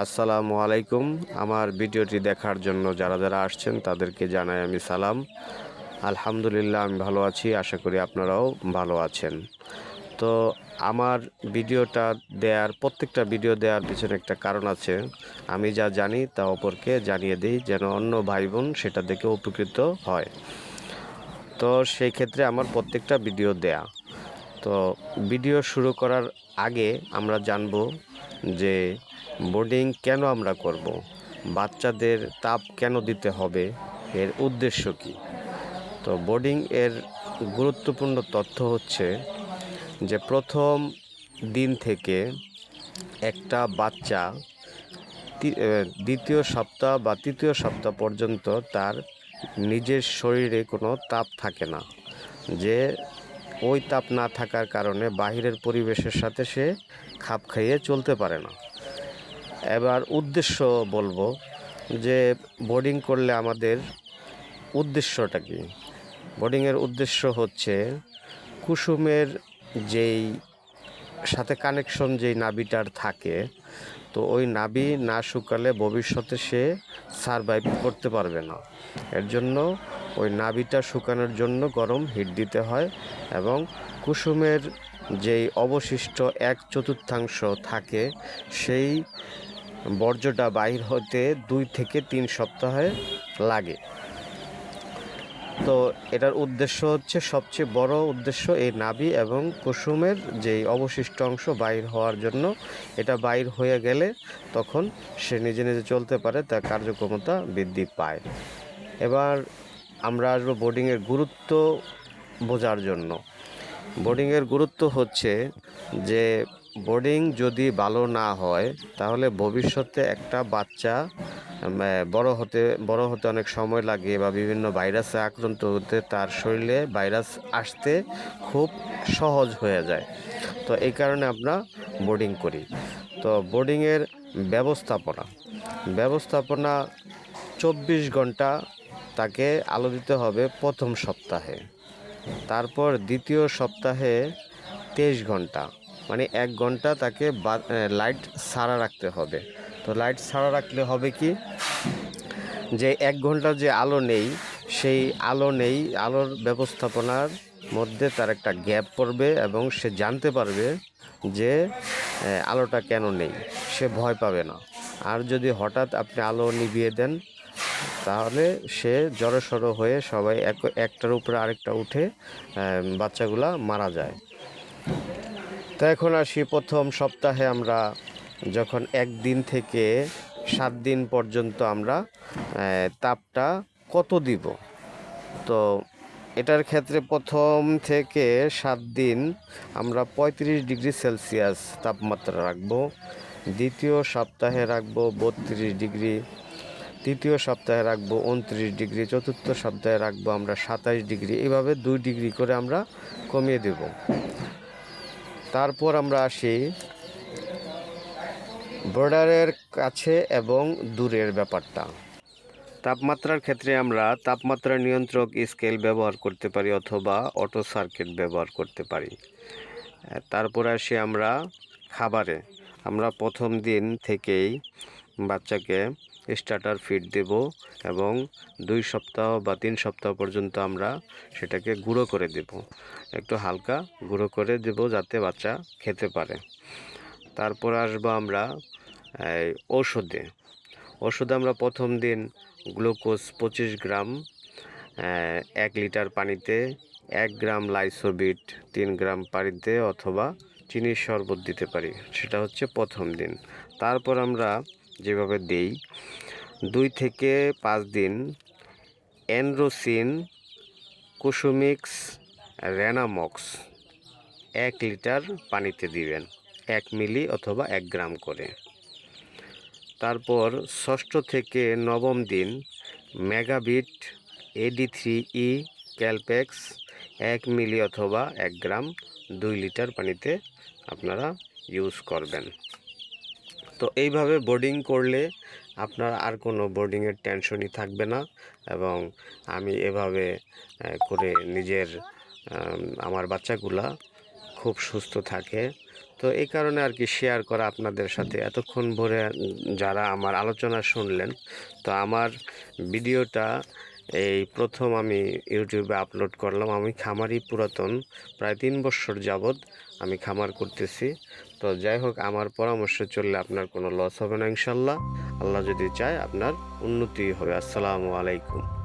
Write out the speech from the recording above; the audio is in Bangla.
আসসালামু আলাইকুম। আমার ভিডিওটি দেখার জন্য যারা যারা আসছেন, তাদেরকে জানাই আমি সালাম। আলহামদুলিল্লাহ, আমি ভালো আছি, আশা করি আপনারাও ভালো আছেন। তো আমার ভিডিওটা দেওয়ার প্রত্যেকটা ভিডিও দেওয়ার পিছনে একটা কারণ আছে। আমি যা জানি তা অপরকে জানিয়ে দিই, যেন অন্য ভাই বোন সেটা দেখে উপকৃত হয়। তো সেই ক্ষেত্রে আমার প্রত্যেকটা ভিডিও দেয়া। তো ভিডিও শুরু করার আগে আমরা জানব যে বোর্ডিং কেন আমরা করব? বাচ্চাদের তাপ কেন দিতে হবে? এর উদ্দেশ্য কি? তো বোর্ডিং এর গুরুত্বপূর্ণ তথ্য হচ্ছে যে প্রথম দিন থেকে একটা বাচ্চা দ্বিতীয় সপ্তাহ বা তৃতীয় সপ্তাহ পর্যন্ত তার নিজের শরীরে কোনো তাপ থাকে না। যে ওই তাপ না থাকার কারণে বাহিরের পরিবেশের সাথে সে খাপ খাইয়ে চলতে পারে না। এবার উদ্দেশ্য বলব যে বোর্ডিং করলে আমাদের উদ্দেশ্যটা কি? বোর্ডিংয়ের উদ্দেশ্য হচ্ছে কুসুমের যেই সাথে কানেকশন যেই নাবিটার থাকে, তো ওই নাবি না শুকালে ভবিষ্যতে সে সারভাইভ করতে পারবে না। এর জন্য ওই নাবিটা শুকানোর জন্য গরম হিট দিতে হয় এবং কুসুমের যেই অবশিষ্ট এক চতুর্থাংশ থাকে, সেই বর্জ্যটা বাহির হতে দুই থেকে তিন সপ্তাহে লাগে। তো এটার উদ্দেশ্য হচ্ছে সবচেয়ে বড় উদ্দেশ্য এই নাভি এবং কুসুমের যেই অবশিষ্ট অংশ বাইর হওয়ার জন্য। এটা বাইর হয়ে গেলে তখন সে নিজে নিজে চলতে পারে, তার কার্যক্ষমতা বৃদ্ধি পায়। এবার আমরা আসব বোর্ডিংয়ের গুরুত্ব বোঝার জন্য। বোর্ডিংয়ের গুরুত্ব হচ্ছে যে বোর্ডিং যদি ভালো না হয়, তাহলে ভবিষ্যতে একটা বাচ্চা বড় হতে বড় হতে অনেক সময় লাগে বা বিভিন্ন ভাইরাসে আক্রান্ত হতে তার শরীরে ভাইরাস আসতে খুব সহজ হয়ে যায়। তো এই কারণে আমরা বোর্ডিং করি। তো বোর্ডিংয়ের ব্যবস্থাপনা। ব্যবস্থাপনা চব্বিশ ঘণ্টা তাকে আলো দিতে হবে প্রথম সপ্তাহে। তারপর দ্বিতীয় সপ্তাহে তেইশ ঘণ্টা মানে এক ঘণ্টা তাকে লাইট সারা রাখতে হবে। তো লাইট সারা রাখলে হবে কি? যে এক ঘণ্টা যে আলো নেই, সেই আলো নেই, আলোর ব্যবস্থাপনার মধ্যে তার একটা গ্যাপ পড়বে এবং সে জানতে পারবে যে আলোটা কেন নেই, সে ভয় পাবে না। আর যদি হঠাৎ আপনি আলো নিভিয়ে দেন তাহলে সে জড়সড় হয়ে সবাই এক, একটার উপরে আরেকটা উঠে বাচ্চাগুলা মারা যায়। তো এখন আসি প্রথম সপ্তাহে আমরা যখন একদিন থেকে সাত দিন পর্যন্ত আমরা তাপটা কত দিব? তো এটার ক্ষেত্রে প্রথম থেকে সাত দিন আমরা পঁয়ত্রিশ ডিগ্রি সেলসিয়াস তাপমাত্রা রাখব। দ্বিতীয় সপ্তাহে রাখব বত্রিশ ডিগ্রি। তৃতীয় সপ্তাহে রাখব উনত্রিশ ডিগ্রি, চতুর্থ সপ্তাহে রাখব আমরা সাতাইশ ডিগ্রি। এইভাবে দুই ডিগ্রি করে আমরা কমিয়ে দেব। তারপর আমরা আসি বর্ডারের কাছে এবং দূরের ব্যাপারটা। তাপমাত্রার ক্ষেত্রে আমরা তাপমাত্রা নিয়ন্ত্রক স্কেল ব্যবহার করতে পারি অথবা অটো সার্কিট ব্যবহার করতে পারি। তারপর আসি আমরা খাবারে। আমরা প্রথম দিন থেকেই বাচ্চাকে স্টার্টার ফিড দেব এবং দুই সপ্তাহ বা তিন সপ্তাহ পর্যন্ত আমরা সেটাকে গুঁড়ো করে দেব। একটু হালকা গুঁড়ো করে দেব যাতে বাচ্চা খেতে পারে। তারপর আসব আমরা ঔষধে। ওষুধে আমরা প্রথম দিন গ্লুকোজ পঁচিশ গ্রাম এক লিটার পানিতে এক গ্রাম লাইসোবিট, তিন গ্রাম পানিতে অথবা চিনির শরবত দিতে পারি। সেটা হচ্ছে প্রথম দিন। তারপর আমরা যেভাবে দেই, দুই থেকে পাঁচ দিন এনরোসিন কুসুমিক্স, রেনামক্স এক লিটার পানিতে দিবেন, এক মিলি অথবা এক গ্রাম করে। তারপর ষষ্ঠ থেকে নবম দিন মেগাবিট এডি থ্রি ই ক্যালপেক্স এক মিলি অথবা এক গ্রাম দুই লিটার পানিতে আপনারা ইউজ করবেন। তো এইভাবে বোর্ডিং করলে আপনার আর কোনো বোর্ডিংয়ের টেনশনই থাকবে না এবং আমি এভাবে করে নিজের আমার বাচ্চাগুলা খুব সুস্থ থাকে। তো এই কারণে আর কি শেয়ার করা আপনাদের সাথে। এতক্ষণ ভরে যারা আমার আলোচনা শুনলেন, তো আমার ভিডিওটা এই প্রথম আমি ইউটিউবে আপলোড করলাম। আমি খামারই পুরাতন, প্রায় তিন বছর যাবৎ আমি খামার করতেছি। তো যাই হোক, আমার পরামর্শ চললে আপনার কোনো লস হবে না ইনশাল্লাহ আল্লাহ যদি চায়, আপনার উন্নতি হবে। আসসালামু আলাইকুম।